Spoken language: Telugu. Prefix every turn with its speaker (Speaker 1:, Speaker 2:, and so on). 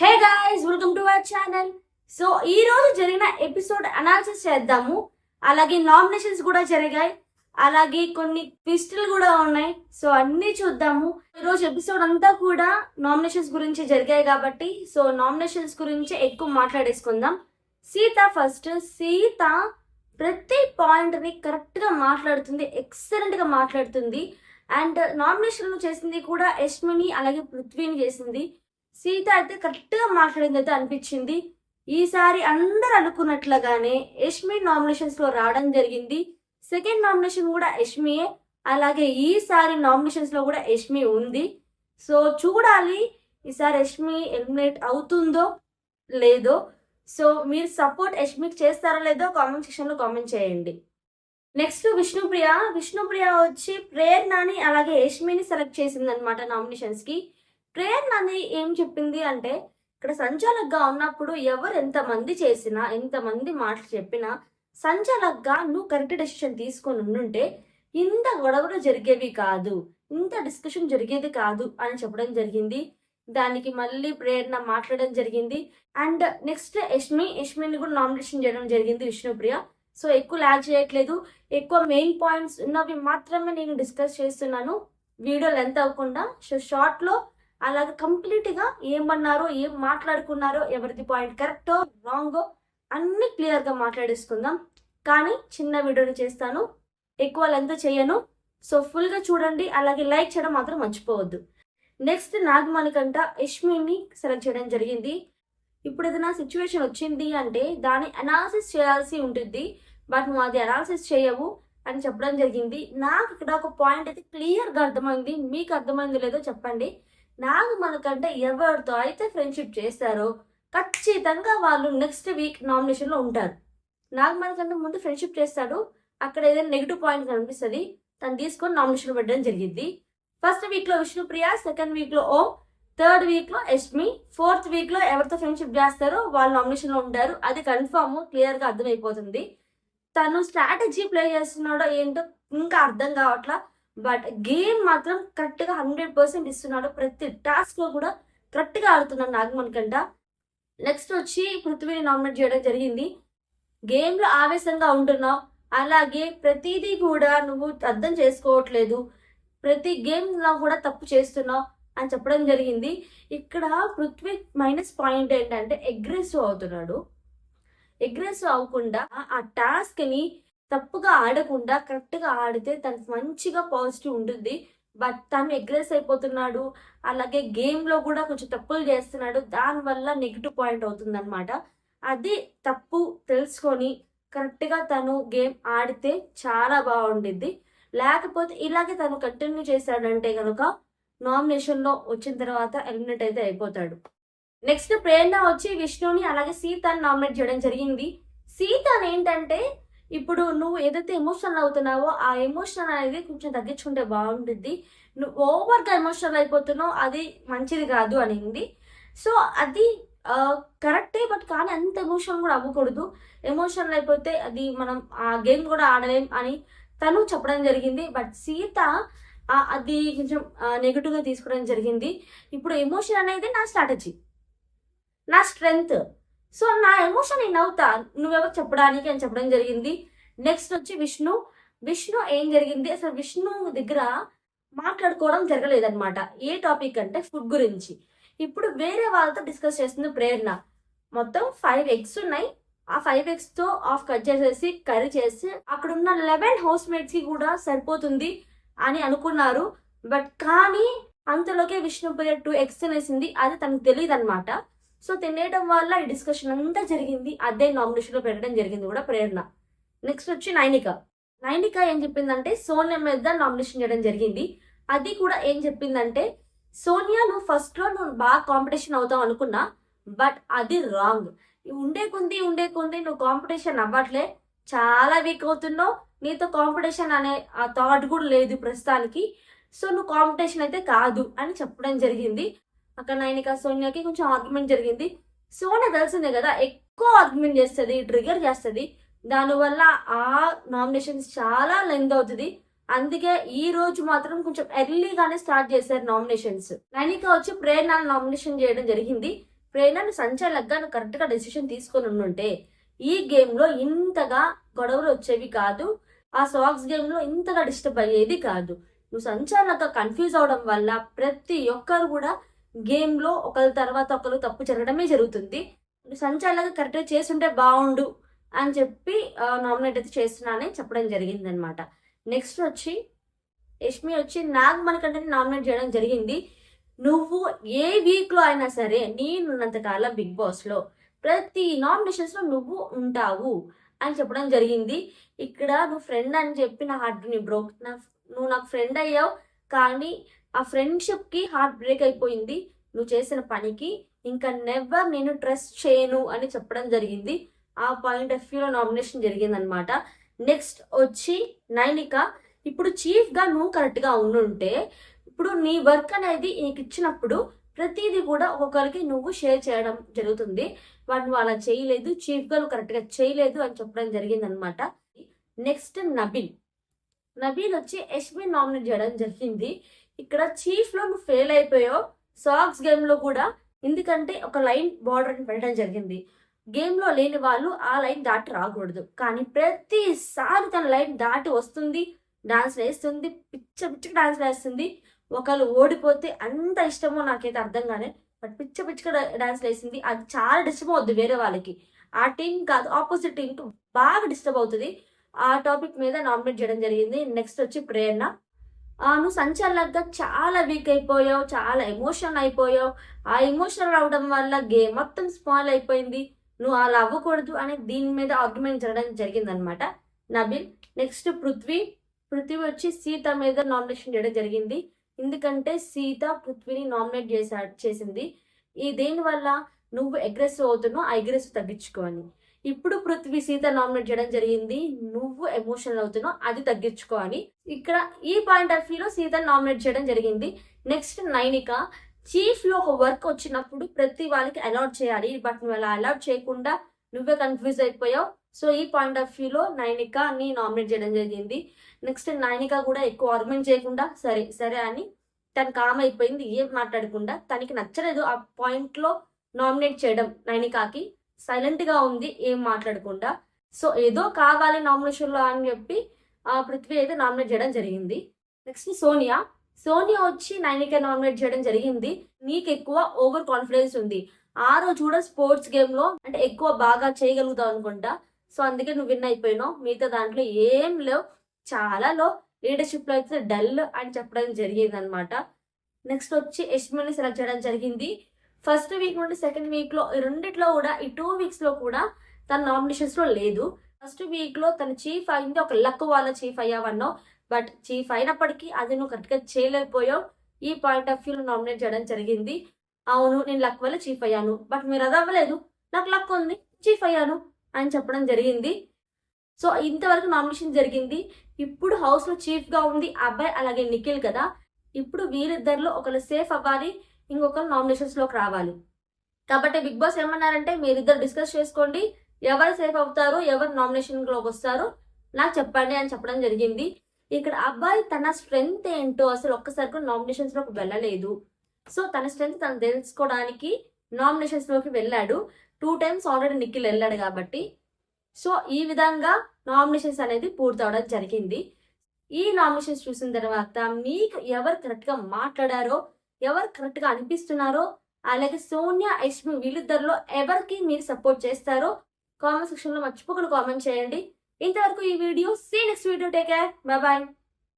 Speaker 1: Hey guys welcome to our channel so ఈ రోజు జరిగిన ఎపిసోడ్ అనాలిసిస్ చేద్దాము. అలాగే నామినేషన్స్ కూడా జరిగాయి. అలాగే కొన్ని ట్విస్టులు కూడా ఉన్నాయి. సో అన్ని చూద్దాము. ఈ రోజు ఎపిసోడ్ అంతా కూడా నామినేషన్స్ గురించి జరిగాయి కాబట్టి సో నామినేషన్స్ గురించి ఎక్కువ మాట్లాడేసుకుందాం. సీత ఫస్ట్ సీత ప్రతి పాయింట్ని కరెక్ట్గా మాట్లాడుతుంది ఎక్సలెంట్గా మాట్లాడుతుంది. అండ్ నామినేషన్ చేసింది కూడా యష్మిని అలాగే పృథ్వీని చేసింది. సీత అయితే కరెక్ట్గా మాట్లాడింది అయితే అనిపించింది. ఈసారి అందరు అనుకున్నట్లుగానే యష్మి నామినేషన్స్లో రావడం జరిగింది. సెకండ్ నామినేషన్ కూడా యష్మియే. అలాగే ఈసారి నామినేషన్స్లో కూడా యష్మి ఉంది. సో చూడాలి ఈసారి యష్మి ఎలిమినేట్ అవుతుందో లేదో. సో మీరు సపోర్ట్ యష్మికి చేస్తారో లేదో కామెంట్ సెక్షన్లో కామెంట్ చేయండి. నెక్స్ట్ విష్ణుప్రియ. విష్ణుప్రియ వచ్చి ప్రేరణని అలాగే యష్మిని సెలెక్ట్ చేసిందనమాట నామినేషన్స్కి. ప్రేరణ అనేది ఏం చెప్పింది అంటే ఇక్కడ సంచాలక్గా ఉన్నప్పుడు ఎవరు ఎంతమంది చేసినా ఎంతమంది మాటలు చెప్పినా సంచాలక్గా నువ్వు కరెక్ట్ డెసిషన్ తీసుకొని ఉండుంటే ఇంత గొడవలు జరిగేవి కాదు ఇంత డిస్కషన్ జరిగేది కాదు అని చెప్పడం జరిగింది. దానికి మళ్ళీ ప్రేరణ మాట్లాడడం జరిగింది. అండ్ నెక్స్ట్ యష్మి యష్మిని కూడా నామినేషన్ చేయడం జరిగింది విష్ణుప్రియ. సో ఎక్కువ ల్యాగ్ చేయట్లేదు. ఎక్కువ మెయిన్ పాయింట్స్ ఉన్నవి మాత్రమే నేను డిస్కస్ చేస్తున్నాను. వీడియో లెంత్ అవ్వకుండా సో షార్ట్లో అలాగే కంప్లీట్గా ఏమన్నారో ఏం మాట్లాడుకున్నారో ఎవరిది పాయింట్ కరెక్టో రాంగో అన్ని క్లియర్గా మాట్లాడేసుకుందాం. కానీ చిన్న వీడియోని చేస్తాను. ఎక్కువ లెంత్ చేయను. సో ఫుల్గా చూడండి. అలాగే లైక్ చేయడం మాత్రం మర్చిపోవద్దు. నెక్స్ట్ నాగమణికంట యష్మిని సెలెక్ట్ చేయడం జరిగింది. ఇప్పుడు ఏదైనా సిచ్యువేషన్ వచ్చింది అంటే దాన్ని అనాలిసిస్ చేయాల్సి ఉంటుంది బట్ నువ్వు అది అనాలిసిస్ చేయవు అని చెప్పడం జరిగింది. నాకు ఇక్కడ ఒక పాయింట్ అయితే క్లియర్గా అర్థమైంది. మీకు అర్థమైంది లేదో చెప్పండి. నాకు మనకంటే ఎవరితో అయితే ఫ్రెండ్షిప్ చేస్తారో ఖచ్చితంగా వాళ్ళు నెక్స్ట్ వీక్ నామినేషన్లో ఉంటారు. నాకు మనకంటే ముందు ఫ్రెండ్షిప్ చేస్తాడు. అక్కడ ఏదైనా నెగిటివ్ పాయింట్ కనిపిస్తుంది తను తీసుకొని నామినేషన్ పెట్టడం జరిగింది. ఫస్ట్ వీక్లో విష్ణుప్రియ సెకండ్ వీక్లో ఓం థర్డ్ వీక్లో యష్మి ఫోర్త్ వీక్లో ఎవరితో ఫ్రెండ్షిప్ చేస్తారో వాళ్ళు నామినేషన్లో ఉంటారు. అది కన్ఫర్మ్ క్లియర్గా అర్థమైపోతుంది. తను స్ట్రాటజీ ప్లే చేస్తున్నాడో ఏంటో ఇంకా అర్థం కావట్లా. బట్ గేమ్ మాత్రం కరెక్ట్గా హండ్రెడ్ పర్సెంట్ ఇస్తున్నాడు. ప్రతి టాస్క్లో కూడా కరెక్ట్గా ఆడుతున్నాడు నాగమన్ కంట. నెక్స్ట్ వచ్చి పృథ్వీని నామినేట్ చేయడం జరిగింది. గేమ్లో ఆవేశంగా ఉంటున్నావు. అలాగే ప్రతిదీ కూడా నువ్వు అర్థం చేసుకోవట్లేదు. ప్రతి గేమ్లో కూడా తప్పు చేస్తున్నావు అని చెప్పడం జరిగింది. ఇక్కడ పృథ్వీ మైనస్ పాయింట్ ఏంటంటే అగ్రెసివ్ అవుతున్నాడు. అగ్రెసివ్ అవ్వకుండా ఆ టాస్క్ని తప్పుగా ఆడకుండా కరెక్ట్గా ఆడితే తనకు మంచిగా పాజిటివ్ ఉంటుంది. బట్ తను ఎగ్రెస్ అయిపోతున్నాడు. అలాగే గేమ్లో కూడా కొంచెం తప్పులు చేస్తున్నాడు. దానివల్ల నెగిటివ్ పాయింట్ అవుతుందన్నమాట. అది తప్పు తెలుసుకొని కరెక్ట్గా తను గేమ్ ఆడితే చాలా బాగుండిద్ది. లేకపోతే ఇలాగే తను కంటిన్యూ చేశాడంటే కనుక నామినేషన్లో వచ్చిన తర్వాత ఎలిమినేట్ అయితే అయిపోతాడు. నెక్స్ట్ ప్రేరణ వచ్చి విష్ణుని అలాగే సీతని నామినేట్ చేయడం జరిగింది. సీతని ఏంటంటే ఇప్పుడు నువ్వు ఏదైతే ఎమోషనల్ అవుతున్నావో ఆ ఎమోషన్ అనేది కొంచెం తగ్గించుకుంటే బాగుంటుంది. నువ్వు ఓవర్గా ఎమోషనల్ అయిపోతున్నావు అది మంచిది కాదు అనింది. సో అది కరెక్టే బట్ కానీ అంత ఎమోషన్ కూడా అవ్వకూడదు. ఎమోషనల్ అయిపోతే అది మనం ఆ గేమ్ కూడా ఆడలేం అని తను చెప్పడం జరిగింది. బట్ సీత అది కొంచెం నెగిటివ్గా తీసుకోవడం జరిగింది. ఇప్పుడు ఎమోషన్ అనేది నా స్ట్రాటజీ నా స్ట్రెంగ్త్ సో నా ఎమోషన్ నేను అవుతా నువ్వెవరు చెప్పడానికి అని చెప్పడం జరిగింది. నెక్స్ట్ వచ్చి విష్ణు. విష్ణు ఏం జరిగింది? అసలు విష్ణు దగ్గర మాట్లాడుకోవడం జరగలేదన్నమాట. ఏ టాపిక్ అంటే ఫుడ్ గురించి. ఇప్పుడు వేరే వాళ్ళతో డిస్కస్ చేస్తుంది ప్రేరణ. మొత్తం ఫైవ్ ఎగ్స్ ఉన్నాయి. ఆ ఫైవ్ ఎగ్స్తో ఆఫ్ కట్ చేసేసి కర్రీ చేసి అక్కడ ఉన్న లెవెన్ హౌస్ మేట్స్కి కూడా సరిపోతుంది అని అనుకున్నారు. బట్ కానీ అంతలోకే విష్ణుప్రియ టూ ఎగ్స్ తినేసింది. అది తనకు తెలియదు అనమాట సో తినేయడం వల్ల ఈ డిస్కషన్ అంతా జరిగింది. అదే నామినేషన్లో పెట్టడం జరిగింది కూడా ప్రేరణ. నెక్స్ట్ వచ్చి నైనిక. నైనిక ఏం చెప్పిందంటే సోనియా మీద నామినేషన్ చేయడం జరిగింది. అది కూడా ఏం చెప్పిందంటే సోనియా నువ్వు ఫస్ట్లో నువ్వు బాగా కాంపిటీషన్ అవుతావు అనుకున్నా బట్ అది రాంగ్ ఉండే కొంది ఉండే కొంది నువ్వు కాంపిటీషన్ అవ్వట్లే. చాలా వీక్ అవుతున్నావు. నీతో కాంపిటీషన్ అనే ఆ థాట్ కూడా లేదు ప్రస్తుతానికి. సో నువ్వు కాంపిటీషన్ అయితే కాదు అని చెప్పడం జరిగింది. అక్కడ నైనిక సోనియాకి కొంచెం ఆర్గ్యుమెంట్ జరిగింది. సోనియా తెలిసిందే కదా ఎక్కువ ఆర్గ్యుమెంట్ చేస్తుంది ట్రిగర్ చేస్తుంది. దానివల్ల ఆ నామినేషన్స్ చాలా లెంత్ అవుతుంది. అందుకే ఈ రోజు మాత్రం కొంచెం ఎర్లీగానే స్టార్ట్ చేశారు నామినేషన్స్ నైనిక వచ్చి ప్రేరణ నామినేషన్ చేయడం జరిగింది. ప్రేరణను సంచాలకుగా నువ్వు కరెక్ట్గా డెసిషన్ తీసుకొని ఉండుంటే ఈ గేమ్లో ఇంతగా గొడవలు వచ్చేవి కాదు. ఆ సాక్స్ గేమ్లో ఇంతగా డిస్టర్బ్ అయ్యేది కాదు. నువ్వు సంచాలకుగా కన్ఫ్యూజ్ అవడం వల్ల ప్రతి ఒక్కరు కూడా గేమ్లో ఒకరి తర్వాత ఒకరు తప్పు జరగడమే జరుగుతుంది. నువ్వు కరెక్ట్గా చేస్తుంటే బాగుండు అని చెప్పి నామినేట్ అయితే చేస్తున్నానని చెప్పడం జరిగింది అనమాట నెక్స్ట్ వచ్చి యష్మి వచ్చి నాగ్ మనకంటే నామినేట్ చేయడం జరిగింది. నువ్వు ఏ వీక్లో అయినా సరే నేనున్నంతకాలం బిగ్ బాస్లో ప్రతి నామినేషన్స్లో నువ్వు ఉంటావు అని చెప్పడం జరిగింది. ఇక్కడ నువ్వు ఫ్రెండ్ అని చెప్పి నా హార్ట్ని బ్రోక్ నా నువ్వు నాకు ఫ్రెండ్ అయ్యావు కానీ ఆ ఫ్రెండ్షిప్కి హార్ట్ బ్రేక్ అయిపోయింది. నువ్వు చేసిన పనికి ఇంకా నెవర్ నేను ట్రస్ట్ చేయను అని చెప్పడం జరిగింది. ఆ పాయింట్ ఆఫ్ వ్యూలో నామినేషన్ జరిగిందనమాట నెక్స్ట్ వచ్చి నైనిక ఇప్పుడు చీఫ్గా నువ్వు కరెక్ట్గా ఉండుంటే ఇప్పుడు నీ వర్క్ అనేది నీకు ఇచ్చినప్పుడు ప్రతిదీ కూడా ఒక్కొక్కరికి నువ్వు షేర్ చేయడం జరుగుతుంది. వాడు నువ్వు అలా చేయలేదు చీఫ్గా నువ్వు కరెక్ట్గా చేయలేదు అని చెప్పడం జరిగిందనమాట నెక్స్ట్ నబిల్. నబీల్ వచ్చి యష్మి నామినేట్ చేయడం జరిగింది. ఇక్కడ చీఫ్లో నువ్వు ఫెయిల్ అయిపోయావు. సాక్స్ గేమ్లో కూడా ఎందుకంటే ఒక లైన్ బార్డర్ పెట్టడం జరిగింది. గేమ్లో లేని వాళ్ళు ఆ లైన్ దాటి రాకూడదు. కానీ ప్రతిసారి తన లైన్ దాటి వస్తుంది డాన్స్ వేస్తుంది పిచ్చ పిచ్చగా డాన్స్ వేస్తుంది. ఒకళ్ళు ఓడిపోతే అంత ఇష్టమో నాకైతే అర్థం కానీ బట్ పిచ్చ పిచ్చగా డాన్స్ వేసింది. అది చాలా డిస్టర్బ్ అవుద్ది వేరే వాళ్ళకి. ఆ టీం కాదు ఆపోజిట్ టీంకి బాగా డిస్టర్బ్ అవుతుంది. ఆ టాపిక్ మీద నామినేట్ చేయడం జరిగింది. నెక్స్ట్ వచ్చి ప్రేరణ. నువ్వు సంచాలకుగా చాలా వీక్ అయిపోయావు చాలా ఎమోషనల్ అయిపోయావు. ఆ ఎమోషనల్ అవడం వల్ల గేమ్ మొత్తం స్పాయిల్ అయిపోయింది. నువ్వు అలా అవ్వకూడదు అనే దీని మీద ఆర్గ్యుమెంట్ జరగడం జరిగిందనమాట నబిల్ నెక్స్ట్ పృథ్వీ. పృథ్వీ వచ్చి సీత మీద నామినేషన్ చేయడం జరిగింది. ఎందుకంటే సీత పృథ్వీని నామినేట్ చేసా చేసింది. ఈ దేనివల్ల నువ్వు అగ్రెసివ్ అవుతున్నావు ఆ అగ్రెసివ్ తగ్గించుకోవాలి ఇప్పుడు పృథ్వీ సీత నామినేట్ చేయడం జరిగింది. నువ్వు ఎమోషనల్ అవుతున్నావు అది తగ్గించుకోవాలి ఇక్కడ ఈ పాయింట్ ఆఫ్ వ్యూలో సీత నామినేట్ చేయడం జరిగింది. నెక్స్ట్ నైనిక చీఫ్లో ఒక వర్క్ వచ్చినప్పుడు ప్రతి వాళ్ళకి అలౌట్ చేయాలి. బట్ నువ్వు అలా అలౌట్ చేయకుండా నువ్వే కన్ఫ్యూజ్ అయిపోయావు. సో ఈ పాయింట్ ఆఫ్ వ్యూలో నైనికని నామినేట్ చేయడం జరిగింది. నెక్స్ట్ నైనిక కూడా ఎక్కువ ఆర్గ్యుమెంట్ చేయకుండా సరే సరే అని తను కామ్ అయిపోయింది. ఏం మాట్లాడకుండా తనకి నచ్చలేదు ఆ పాయింట్లో నామినేట్ చేయడం నైనికాకి. సైలెంట్గా ఉంది ఏం మాట్లాడకుండా. సో ఏదో కావాలి నామినేషన్లో అని చెప్పి పృథ్వీ అయితే నామినేట్ చేయడం జరిగింది. నెక్స్ట్ సోనియా. సోనియా వచ్చి నైనిక నామినేట్ చేయడం జరిగింది. నీకు ఎక్కువ ఓవర్ కాన్ఫిడెన్స్ ఉంది. ఆ రోజు కూడా స్పోర్ట్స్ గేమ్లో అంటే ఎక్కువ బాగా చేయగలుగుతావు అనుకుంటా. సో అందుకే నువ్వు విన్ అయిపోయినావు. మిగతా దాంట్లో ఏం లేవు. చాలా లో. లీడర్షిప్లో అయితే డల్ అని చెప్పడం జరిగింది అనమాట నెక్స్ట్ వచ్చి యశ్మిని సెలెక్ట్ చేయడం జరిగింది. ఫస్ట్ వీక్ నుండి సెకండ్ వీక్లో రెండిట్లో కూడా ఈ టూ వీక్స్లో కూడా తన నామినేషన్స్లో లేదు. ఫస్ట్ వీక్లో తన చీఫ్ అయింది ఒక లక్ వాళ్ళ చీఫ్ అయ్యావన్నావు బట్ చీఫ్ అయినప్పటికీ అది నువ్వు కరెక్ట్గా చేయలేకపోయావు. ఈ పాయింట్ ఆఫ్ వ్యూలో నామినేట్ చేయడం జరిగింది. అవును నేను లక్ వల్ల చీఫ్ అయ్యాను. బట్ మీరు అది అవ్వలేదు. నాకు లక్ ఉంది చీఫ్ అయ్యాను అని చెప్పడం జరిగింది. సో ఇంతవరకు నామినేషన్ జరిగింది. ఇప్పుడు హౌస్లో చీఫ్గా ఉంది అబ్బాయి అలాగే నిఖిల్ కదా. ఇప్పుడు వీరిద్దరిలో ఒకరు సేఫ్ అవ్వాలి ఇంకొకరు నామినేషన్స్లోకి రావాలి. కాబట్టి బిగ్ బాస్ ఏమన్నారంటే మీరిద్దరు డిస్కస్ చేసుకోండి. ఎవరు సేఫ్ అవుతారు ఎవరు నామినేషన్లోకి వస్తారు నాకు చెప్పండి అని చెప్పడం జరిగింది. ఇక్కడ అబ్బాయి తన స్ట్రెంగ్త్ ఏంటో అసలు ఒక్కసారి కూడా నామినేషన్స్లోకి వెళ్ళలేదు. సో తన స్ట్రెంగ్త్ తను తెలుసుకోవడానికి నామినేషన్స్లోకి వెళ్ళాడు. టూ టైమ్స్ ఆల్రెడీ నిఖిల్ వెళ్ళాడు కాబట్టి. సో ఈ విధంగా నామినేషన్స్ అనేది పూర్తవడం జరిగింది. ఈ నామినేషన్స్ చూసిన తర్వాత మీకు ఎవరు కరెక్ట్గా మాట్లాడారో ఎవరు కరెక్ట్గా అనిపిస్తున్నారో అలాగే సోనియా ఐష్మి వీళ్ళిద్దరిలో ఎవరికి మీరు సపోర్ట్ చేస్తారో కామెంట్ సెక్షన్లో మర్చిపోకుండా కామెంట్ చేయండి. ఇంతవరకు ఈ video see next video take care bye